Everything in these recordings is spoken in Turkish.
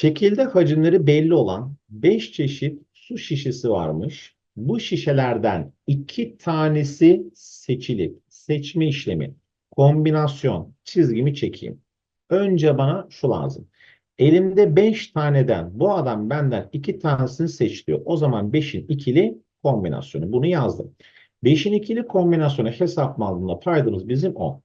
Şekilde hacimleri belli olan 5 çeşit su şişesi varmış. Bu şişelerden iki tanesi seçilip seçme işlemi, kombinasyon çizgimi çekeyim. Önce bana şu lazım. Elimde 5 taneden bu adam benden 2 tanesini seçiyor. O zaman 5'in ikili kombinasyonu. Bunu yazdım. 5'in ikili kombinasyonu hesapladığında paydamız bizim 10.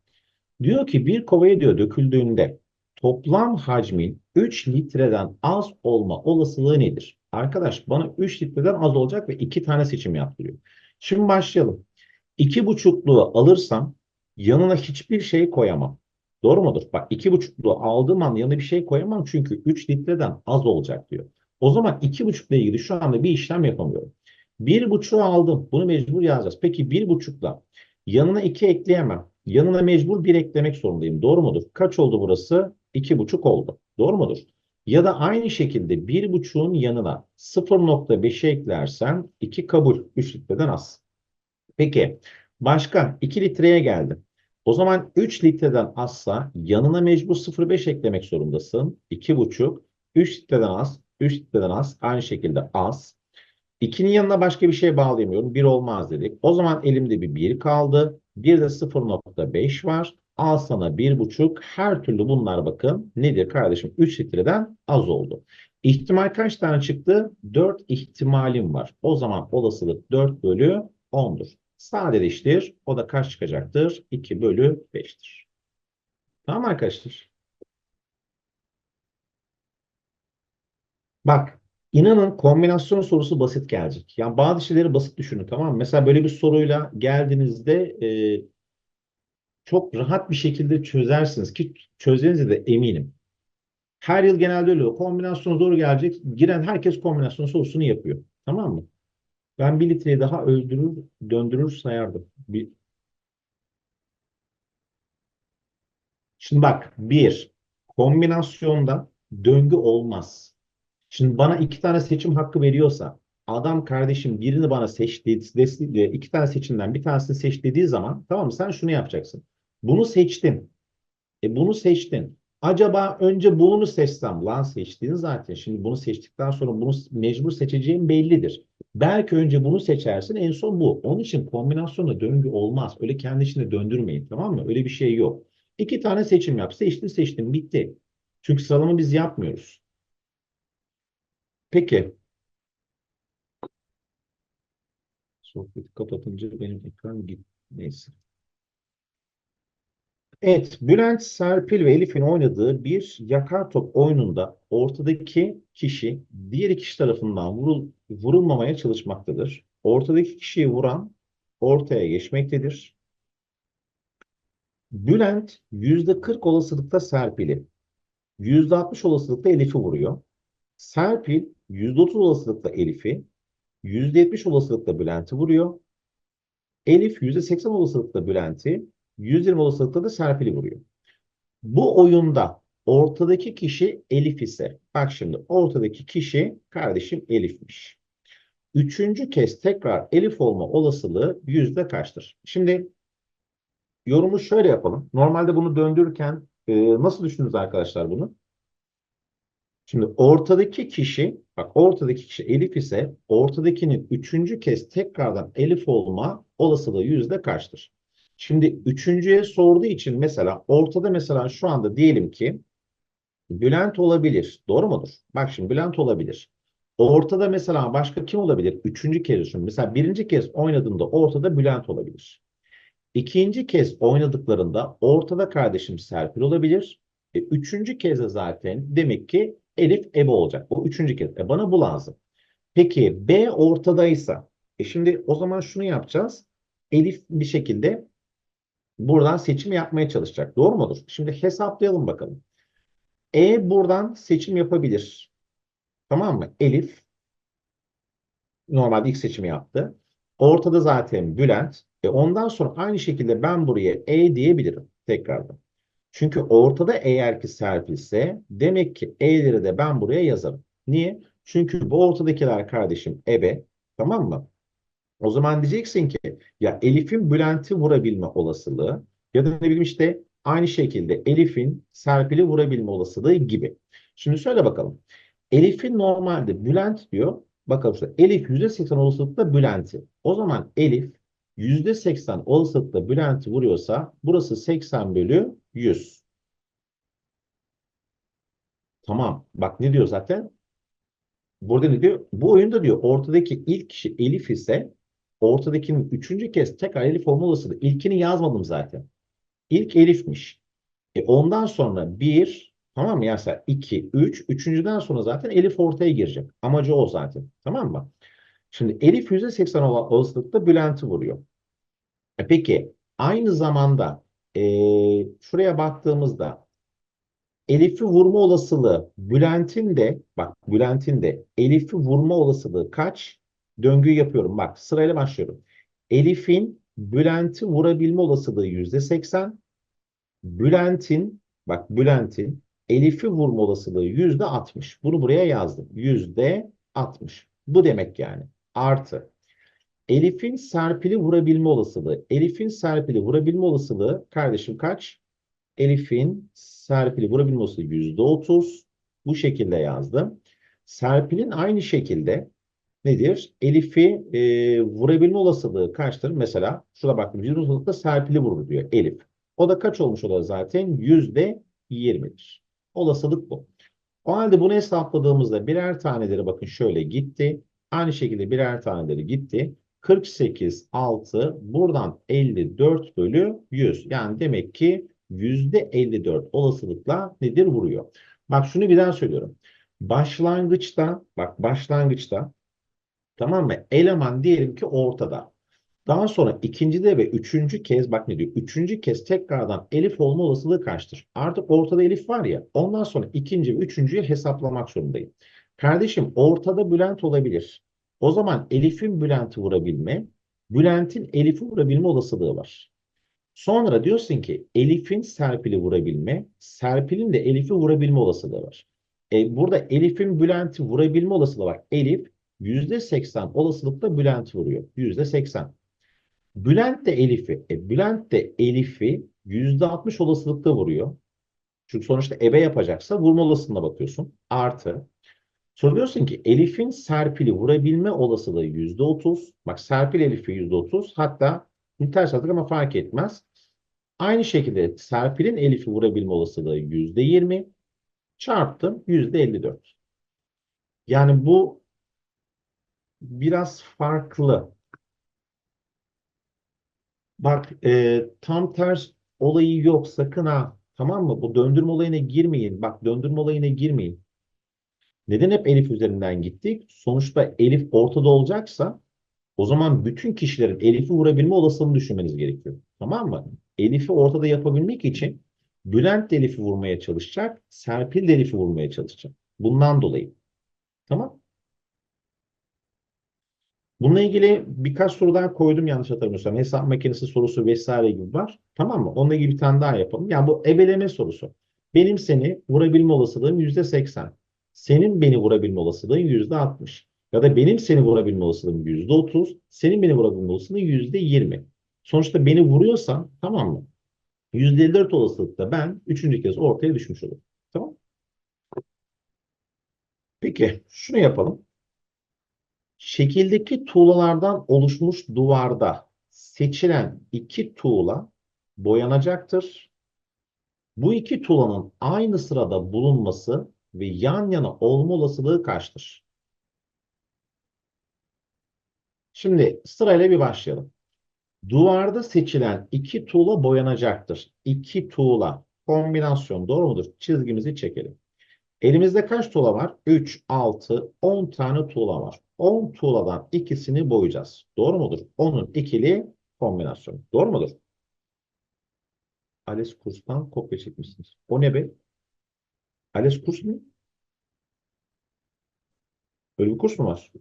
Diyor ki bir kovaya diyor döküldüğünde toplam hacmin 3 litreden az olma olasılığı nedir? Arkadaş bana 3 litreden az olacak ve 2 tane seçim yaptırıyor. Şimdi başlayalım. 2,5'luğu alırsam yanına hiçbir şey koyamam. Doğru mudur? Bak 2,5'luğu aldığım an yanına bir şey koyamam çünkü 3 litreden az olacak diyor. O zaman 2,5 ile ilgili şu anda bir işlem yapamıyorum. 1,5'u aldım. Bunu mecbur yazacağız. Peki 1,5'la yanına 2 ekleyemem. Yanına mecbur 1 eklemek zorundayım. Doğru mudur? Kaç oldu burası? 2,5 oldu. Doğru mudur? Ya da aynı şekilde 1,5'un yanına 0,5'i eklersen 2 kabul. 3 litreden az. Peki başka 2 litreye geldim. O zaman 3 litreden azsa yanına mecbur 0,5 eklemek zorundasın. 2,5. 3 litreden az. 3 litreden az. Aynı şekilde az. 2'nin yanına başka bir şey bağlayamıyorum. 1 olmaz dedik. O zaman elimde bir 1 kaldı. Bir de 0.5 var. Al sana 1.5. Her türlü bunlar bakın nedir kardeşim? 3 litreden az oldu. İhtimal kaç tane çıktı? 4 ihtimalim var. O zaman olasılık 4 bölü 10'dur. Sadeleştir. O da kaç çıkacaktır? 2 bölü 5'tir. Tamam arkadaşlar. Bak İnanın kombinasyon sorusu basit gelecek. Yani bazı şeyleri basit düşünün tamam mı? Mesela böyle bir soruyla geldiğinizde e, çok rahat bir şekilde çözersiniz ki çözeceğinize de eminim. Her yıl genelde öyle. Kombinasyon zor gelecek. Giren herkes kombinasyon sorusunu yapıyor. Tamam mı? Ben bir litreyi daha öldürür, döndürür sayardım. Bir... Şimdi bak bir kombinasyonda döngü olmaz. Şimdi bana iki tane seçim hakkı veriyorsa adam kardeşim birini bana seç dedi, iki tane seçimden bir tanesini seç dediği zaman tamam mı sen şunu yapacaksın. Bunu seçtin. E bunu seçtin. Acaba önce bunu seçsem? Lan seçtiğin zaten. Şimdi bunu seçtikten sonra bunu mecbur seçeceğim bellidir. Belki önce bunu seçersin en son bu. Onun için kombinasyonda döngü olmaz. Öyle kendi içinde döndürmeyin tamam mı? Öyle bir şey yok. İki tane seçim yap. Seçtin seçtin bitti. Çünkü sıralama biz yapmıyoruz. Peki. Sohbeti kapatınca benim ekran git. Neyse. Evet, Bülent, Serpil ve Elif'in oynadığı bir yakar top oyununda ortadaki kişi diğer kişi tarafından vurul, vurulmamaya çalışmaktadır. Ortadaki kişiyi vuran ortaya geçmektedir. Bülent %40 olasılıkta Serpil'i, %60 olasılıkta Elif'i vuruyor. Serpil %30 olasılıkla Elif'i, %70 olasılıkla Bülent'i vuruyor. Elif %80 olasılıkla Bülent'i, 120 olasılıkla da Serpil'i vuruyor. Bu oyunda ortadaki kişi Elif ise, bak şimdi ortadaki kişi kardeşim Elif'miş. Üçüncü kez tekrar Elif olma olasılığı yüzde kaçtır? Şimdi yorumu şöyle yapalım. Normalde bunu döndürürken e, nasıl düşündünüz arkadaşlar bunu? Şimdi ortadaki kişi, bak ortadaki kişi Elif ise ortadakinin üçüncü kez tekrardan Elif olma olasılığı yüzde kaçtır? Şimdi üçüncüye sorduğu için mesela ortada mesela şu anda diyelim ki Bülent olabilir. Doğru mudur? Bak şimdi Bülent olabilir. Ortada mesela başka kim olabilir? Üçüncü kez düşün. Mesela birinci kez oynadığında ortada Bülent olabilir. İkinci kez oynadıklarında ortada kardeşim Serpil olabilir. E, üçüncü kez de zaten demek ki Elif ebe olacak. O üçüncü kez. E bana bu lazım. Peki B ortadaysa e şimdi o zaman şunu yapacağız. Elif bir şekilde buradan seçim yapmaya çalışacak. Doğru mudur? Şimdi hesaplayalım bakalım. E buradan seçim yapabilir. Tamam mı? Elif normalde ilk seçimi yaptı. Ortada zaten Bülent. E ondan sonra aynı şekilde ben buraya E diyebilirim tekrardan. Çünkü ortada eğer ki serpilse demek ki E'leri de ben buraya yazarım. Niye? Çünkü bu ortadakiler kardeşim ebe. Tamam mı? O zaman diyeceksin ki ya Elif'in Bülent'i vurabilme olasılığı ya da ne bileyim işte aynı şekilde Elif'in Serpil'i vurabilme olasılığı gibi. Şimdi şöyle bakalım. Elif'in normalde Bülent diyor. Bakalım işte Elif %80 olasılıkla Bülent'i. O zaman Elif %80 olasılıkla Bülent'i vuruyorsa burası 80 bölü 100. Tamam. Bak ne diyor zaten? Burada ne diyor? Bu oyunda diyor ortadaki ilk kişi Elif ise ortadakinin üçüncü kez tekrar Elif olma olasılığı. İlkini yazmadım zaten. İlk Elif'miş. E ondan sonra 1 tamam mı? Yani 2, 3. Üçüncüden sonra zaten Elif ortaya girecek. Amacı o zaten. Tamam mı? Şimdi Elif %80 olan Bülent'i vuruyor. E peki aynı zamanda e, şuraya baktığımızda Elif'i vurma olasılığı Bülent'in de bak Bülent'in de Elif'i vurma olasılığı kaç? Döngüyü yapıyorum. Bak sırayla başlıyorum. Elif'in Bülent'i vurabilme olasılığı %80. Bülent'in bak Bülent'in Elif'i vurma olasılığı %60. Bunu buraya yazdım. %60. Bu demek yani. Artı. Elif'in Serpil'i vurabilme olasılığı. Elif'in Serpil'i vurabilme olasılığı kardeşim kaç? Elif'in Serpil'i vurabilme olasılığı %30. Bu şekilde yazdım. Serpil'in aynı şekilde nedir? Elif'i e, vurabilme olasılığı kaçtır? Mesela şurada baktım. %30 olasılıkla Serpil'i vurur diyor Elif. O da kaç olmuş olur zaten? %20'dir. Olasılık bu. O halde bunu hesapladığımızda birer taneleri bakın şöyle gitti. Aynı şekilde birer taneleri gitti. 48 6 buradan 54 bölü 100. Yani demek ki %54 olasılıkla nedir vuruyor. Bak şunu bir daha söylüyorum. Başlangıçta bak başlangıçta tamam mı? Eleman diyelim ki ortada. Daha sonra ikincide ve üçüncü kez bak ne diyor? Üçüncü kez tekrardan elif olma olasılığı kaçtır? Artık ortada elif var ya. Ondan sonra ikinci ve üçüncüyü hesaplamak zorundayım. Kardeşim ortada Bülent olabilir. O zaman Elif'in Bülent'i vurabilme, Bülent'in Elif'i vurabilme olasılığı var. Sonra diyorsun ki Elif'in Serpil'i vurabilme, Serpil'in de Elif'i vurabilme olasılığı var. E, burada Elif'in Bülent'i vurabilme olasılığı var. Elif %80 olasılıkla Bülent vuruyor. %80. Bülent de Elif'i, e, Bülent de Elif'i %60 olasılıkla vuruyor. Çünkü sonuçta ebe yapacaksa vurma olasılığına bakıyorsun. Artı. Sonra diyorsun ki Elif'in Serpil'i vurabilme olasılığı %30. Bak Serpil Elif'i %30. Hatta ters attık ama fark etmez. Aynı şekilde Serpil'in Elif'i vurabilme olasılığı %20. Çarptım %54. Yani bu biraz farklı. Bak e, tam ters olayı yok sakın ha. Tamam mı? Bu döndürme olayına girmeyin. Bak döndürme olayına girmeyin. Neden hep Elif üzerinden gittik? Sonuçta Elif ortada olacaksa o zaman bütün kişilerin Elif'i vurabilme olasılığını düşünmeniz gerekiyor. Tamam mı? Elif'i ortada yapabilmek için Bülent Elif'i vurmaya çalışacak. Serpil Elif'i vurmaya çalışacak. Bundan dolayı. Tamam. Bununla ilgili birkaç soru daha koydum yanlış hatırlamıyorsam. Hesap makinesi sorusu vesaire gibi var. Tamam mı? Onunla ilgili bir tane daha yapalım. Yani bu ebeleme sorusu. Benim seni vurabilme olasılığım %80. Senin beni vurabilme olasılığın %60. Ya da benim seni vurabilme olasılığım %30. Senin beni vurabilme olasılığın %20. Sonuçta beni vuruyorsan tamam mı? %54 olasılıkla ben üçüncü kez ortaya düşmüş olurum. Tamam Peki şunu yapalım. Şekildeki tuğlalardan oluşmuş duvarda seçilen iki tuğla boyanacaktır. Bu iki tuğlanın aynı sırada bulunması ve yan yana olma olasılığı kaçtır? Şimdi sırayla bir başlayalım. Duvarda seçilen iki tuğla boyanacaktır. İki tuğla kombinasyon doğru mudur? Çizgimizi çekelim. Elimizde kaç tuğla var? 3, 6, 10 tane tuğla var. 10 tuğladan ikisini boyayacağız. Doğru mudur? Onun ikili kombinasyonu. Doğru mudur? ALES kurstan kopya çekmişsiniz. O ne be? ALES kurs mu? Öyle bir kurs mu var?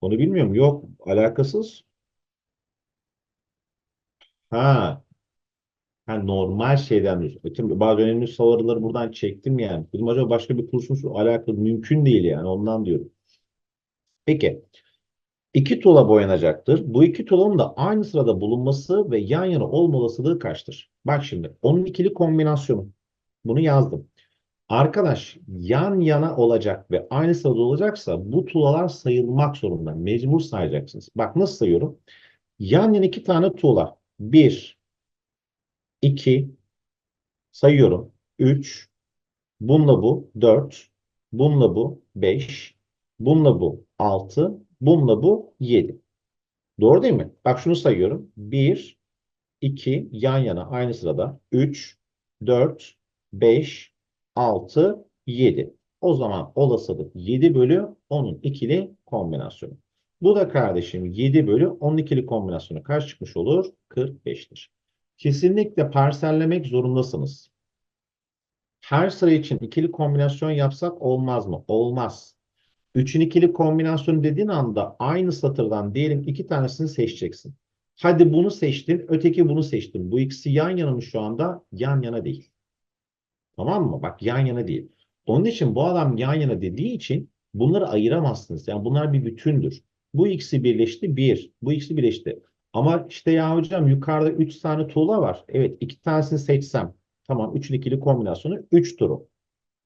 Onu bilmiyorum. Yok. Alakasız. Ha. Ha, normal şeyden diyorsun. Bütün bazı önemli soruları buradan çektim yani. Dedim acaba başka bir kursmuş alakalı mümkün değil yani ondan diyorum. Peki. İki tuğla boyanacaktır. Bu iki tuğlanın da aynı sırada bulunması ve yan yana olma olasılığı kaçtır? Bak şimdi onun ikili kombinasyonu. Bunu yazdım. Arkadaş yan yana olacak ve aynı sırada olacaksa bu tuğlalar sayılmak zorunda. Mecbur sayacaksınız. Bak nasıl sayıyorum? Yan yana iki tane tuğla. Bir, iki, sayıyorum. Üç, bununla bu dört, bununla bu beş, bununla bu altı, bununla bu yedi. Doğru değil mi? Bak şunu sayıyorum. Bir, iki, yan yana aynı sırada. Üç, dört, beş, 6, 7. O zaman olasılık 7 bölü 10'un ikili kombinasyonu. Bu da kardeşim 7 bölü 10'un ikili kombinasyonu kaç çıkmış olur? 45'tir. Kesinlikle parsellemek zorundasınız. Her sıra için ikili kombinasyon yapsak olmaz mı? Olmaz. 3'ün ikili kombinasyonu dediğin anda aynı satırdan diyelim iki tanesini seçeceksin. Hadi bunu seçtin, öteki bunu seçtin. Bu ikisi yan yana mı şu anda? Yan yana değil. Tamam mı? Bak yan yana değil. Onun için bu adam yan yana dediği için bunları ayıramazsınız. Yani bunlar bir bütündür. Bu ikisi birleşti bir. Bu ikisi birleşti. Ama işte ya hocam yukarıda 3 tane tuğla var. Evet iki tanesini seçsem. Tamam 3'ün ikili kombinasyonu 3 turu.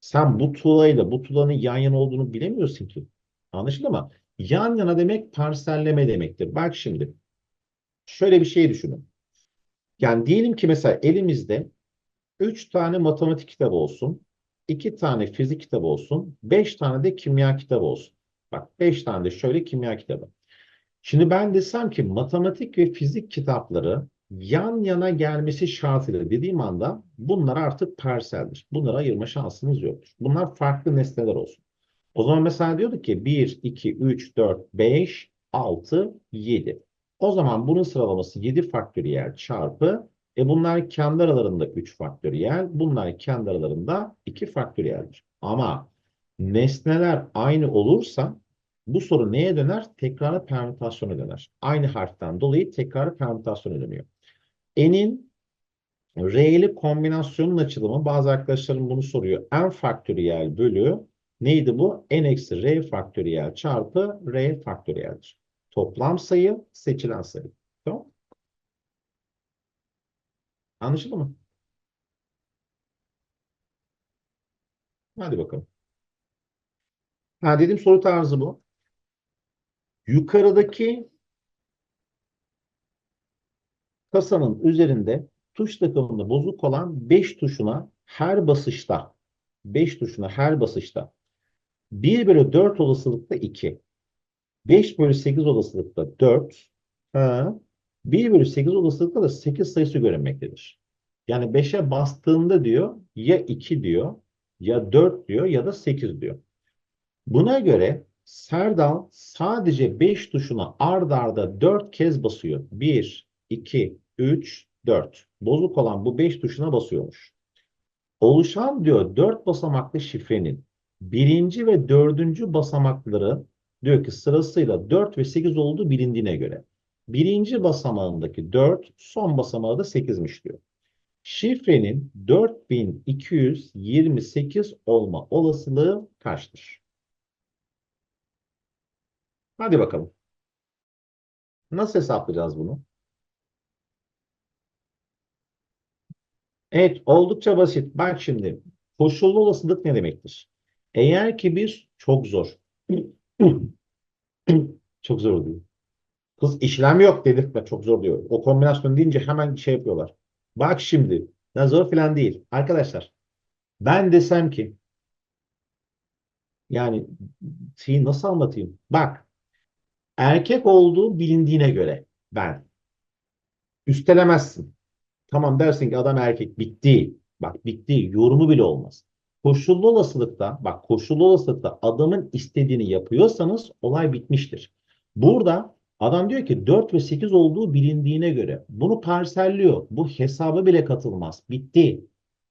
Sen bu tuğlayla bu tuğlanın yan yana olduğunu bilemiyorsun ki. Anlaşıldı mı? Yan yana demek parselleme demektir. Bak şimdi. Şöyle bir şey düşünün. Yani diyelim ki mesela elimizde 3 tane matematik kitabı olsun, 2 tane fizik kitabı olsun, 5 tane de kimya kitabı olsun. Bak 5 tane de şöyle kimya kitabı. Şimdi ben desem ki matematik ve fizik kitapları yan yana gelmesi şartıyla dediğim anda bunlar artık parseldir. Bunları ayırma şansınız yoktur. Bunlar farklı nesneler olsun. O zaman mesela diyorduk ki 1, 2, 3, 4, 5, 6, 7. O zaman bunun sıralaması 7 faktöriyel çarpı e bunlar kendi aralarında 3 faktöriyel, bunlar kendi aralarında 2 faktöriyeldir. Ama nesneler aynı olursa bu soru neye döner? Tekrarı permütasyona döner. Aynı harften dolayı tekrarı permütasyona dönüyor. N'in R'li kombinasyonun açılımı bazı arkadaşlarım bunu soruyor. N faktöriyel bölü neydi bu? N eksi R faktöriyel çarpı R faktöriyeldir. Toplam sayı seçilen sayı. Tamam Anlaşıldı mı? Hadi bakalım. Ha dedim soru tarzı bu. Yukarıdaki kasanın üzerinde tuş takımında bozuk olan 5 tuşuna her basışta 5 tuşuna her basışta 1 bölü 4 olasılıkta 2 5 bölü 8 olasılıkta 4 ha, 1 bölü 8 olasılıkla da 8 sayısı görünmektedir. Yani 5'e bastığında diyor ya 2 diyor ya 4 diyor ya da 8 diyor. Buna göre Serdal sadece 5 tuşuna ard arda 4 kez basıyor. 1, 2, 3, 4. Bozuk olan bu 5 tuşuna basıyormuş. Oluşan diyor 4 basamaklı şifrenin birinci ve dördüncü basamakları diyor ki sırasıyla 4 ve 8 olduğu bilindiğine göre. Birinci basamağındaki 4, son basamağı da 8'miş diyor. Şifrenin 4228 olma olasılığı kaçtır? Hadi bakalım. Nasıl hesaplayacağız bunu? Evet, oldukça basit. Bak şimdi, koşullu olasılık ne demektir? Eğer ki bir çok zor. çok zor diyor. Kız işlem yok dedirtme çok zor diyor. O kombinasyon deyince hemen şey yapıyorlar. Bak şimdi. Ya zor falan değil. Arkadaşlar ben desem ki yani şeyi nasıl anlatayım? Bak erkek olduğu bilindiğine göre ben üstelemezsin. Tamam dersin ki adam erkek bitti. Bak bitti. Yorumu bile olmaz. Koşullu olasılıkta bak koşullu olasılıkta adamın istediğini yapıyorsanız olay bitmiştir. Burada Adam diyor ki 4 ve 8 olduğu bilindiğine göre bunu parselliyor. Bu hesaba bile katılmaz. Bitti.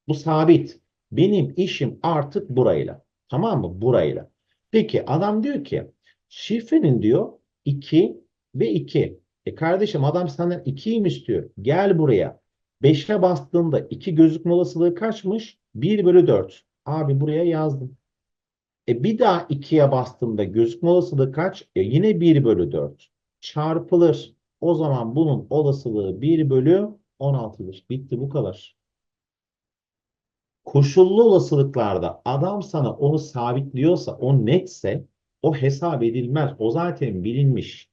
Bu sabit. Benim işim artık burayla. Tamam mı? Burayla. Peki adam diyor ki şifrenin diyor 2 ve 2. E kardeşim adam senden 2'yi mi istiyor? Gel buraya. 5'e bastığında 2 gözükme olasılığı kaçmış? 1 bölü 4. Abi buraya yazdım. E bir daha 2'ye bastığımda gözükme olasılığı kaç? E yine 1 bölü 4. Çarpılır. O zaman bunun olasılığı 1 bölü 16'dır. Bitti bu kadar. Koşullu olasılıklarda adam sana onu sabitliyorsa, o netse o hesap edilmez. O zaten bilinmiş.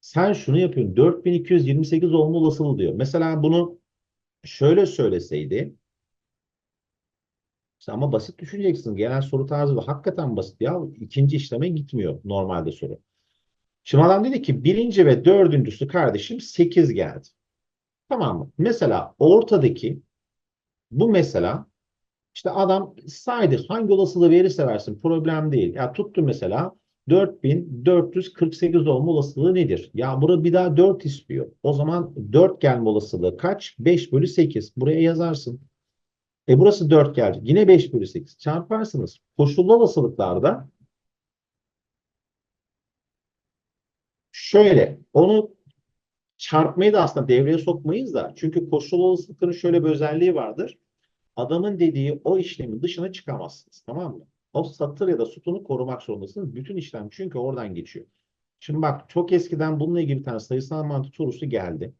Sen şunu yapıyorsun. 4228 olma olasılığı diyor. Mesela bunu şöyle söyleseydi işte ama basit düşüneceksin. Genel soru tarzı bu. Hakikaten basit ya. İkinci işleme gitmiyor normalde soru. Şimdi adam dedi ki birinci ve dördüncüsü kardeşim 8 geldi. Tamam mı? Mesela ortadaki bu mesela işte adam saydı hangi olasılığı verirse versin problem değil. Ya tuttu mesela 4448 olma olasılığı nedir? Ya burada bir daha 4 istiyor. O zaman 4 gelme olasılığı kaç? 5 bölü 8. Buraya yazarsın. E burası 4 geldi. Yine 5 bölü 8. Çarparsınız. Koşullu olasılıklarda şöyle onu çarpmayı da aslında devreye sokmayız da. Çünkü koşullu olasılıkların şöyle bir özelliği vardır. Adamın dediği o işlemin dışına çıkamazsınız. Tamam mı? O satır ya da sütunu korumak zorundasınız. Bütün işlem çünkü oradan geçiyor. Şimdi bak çok eskiden bununla ilgili bir tane sayısal mantık sorusu geldi.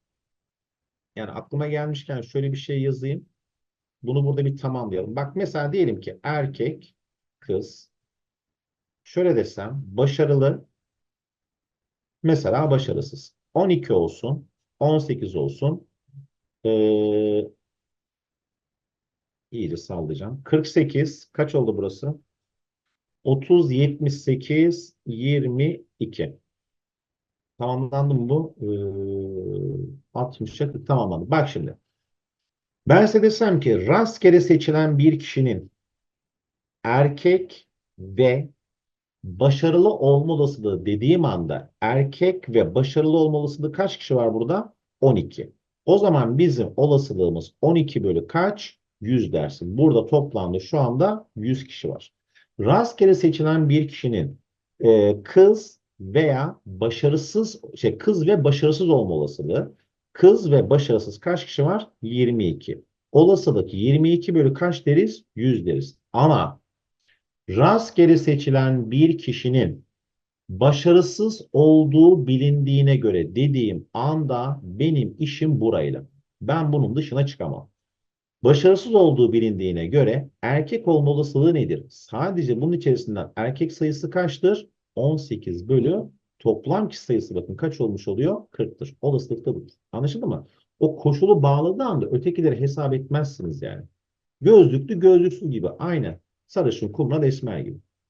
Yani aklıma gelmişken şöyle bir şey yazayım. Bunu burada bir tamamlayalım. Bak mesela diyelim ki erkek, kız, şöyle desem başarılı, mesela başarısız. 12 olsun, 18 olsun, ee, iyice sallayacağım. 48, kaç oldu burası? 30, 78, 22. Tamamlandı mı bu? Ee, 60'a tamamlandı. Bak şimdi. Ben size desem ki rastgele seçilen bir kişinin erkek ve başarılı olma dediğim anda erkek ve başarılı olma kaç kişi var burada? 12. O zaman bizim olasılığımız 12 bölü kaç? 100 dersin. Burada toplamda şu anda 100 kişi var. Rastgele seçilen bir kişinin e, kız veya başarısız şey kız ve başarısız olma olasılığı kız ve başarısız kaç kişi var? 22. Olasılık 22 bölü kaç deriz? 100 deriz. Ama rastgele seçilen bir kişinin başarısız olduğu bilindiğine göre dediğim anda benim işim burayla. Ben bunun dışına çıkamam. Başarısız olduğu bilindiğine göre erkek olma olasılığı nedir? Sadece bunun içerisinden erkek sayısı kaçtır? 18 bölü toplam kişi sayısı bakın kaç olmuş oluyor? 40'tır. Olasılık da budur. Anlaşıldı mı? O koşulu bağladığı anda ötekileri hesap etmezsiniz yani. Gözlüklü gözlüksüz gibi. Aynı. Sarışın, kumral, esmer gibi.